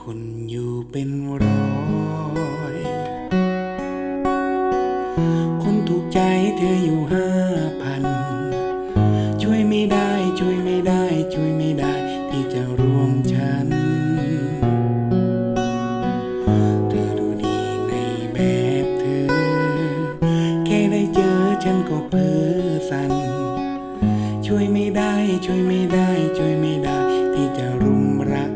คนอยู่เป็นร้อย คนถูกใจเธออยู่ห้าพัน ช่วยไม่ได้ช่วยไม่ได้ ช่วยไม่ได้ ที่จะรวมฉัน เธอดูดีในแบบเธอ แค่ได้เจอฉันก็เพ้อสั่น ช่วยไม่ได้ช่วยไม่ได้ ช่วยไม่ได้ ที่จะรุมรัก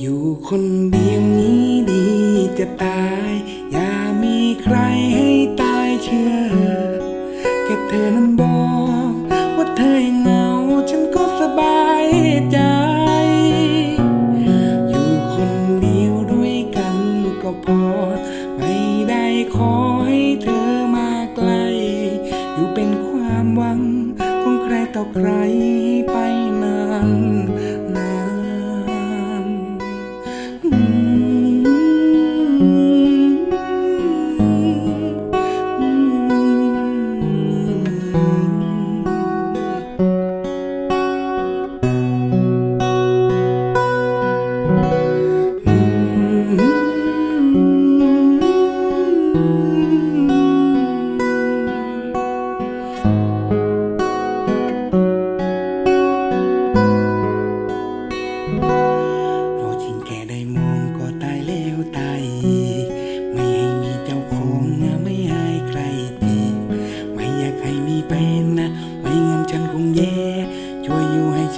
อยู่คนเดียวนี้ดีจะตาย อย่ามีใครให้ตายเชื่อแค่เธอนั้นบอก ว่าเธอเหงาฉันก็สบายใจ อยู่คนเดียวด้วยกันก็พอ ไม่ได้ขอให้เธอมาไกล อยู่เป็นความหวังของใครต่อใครไปนาน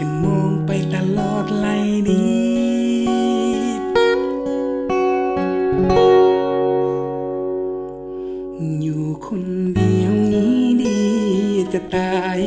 ฉันมองไปตลอดไลดีอยู่คนเดียวนี้ดีจะตาย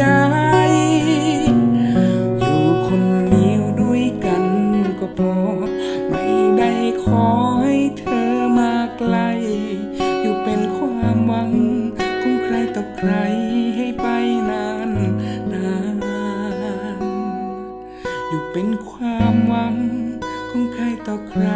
ใจ อยู่คนเดียวด้วยกันก็พอ ไม่ได้ขอให้เธอมาไกล อยู่เป็นความหวังของใครต่อใครให้ไปนานนานอยู่เป็นความหวังของใครต่อใคร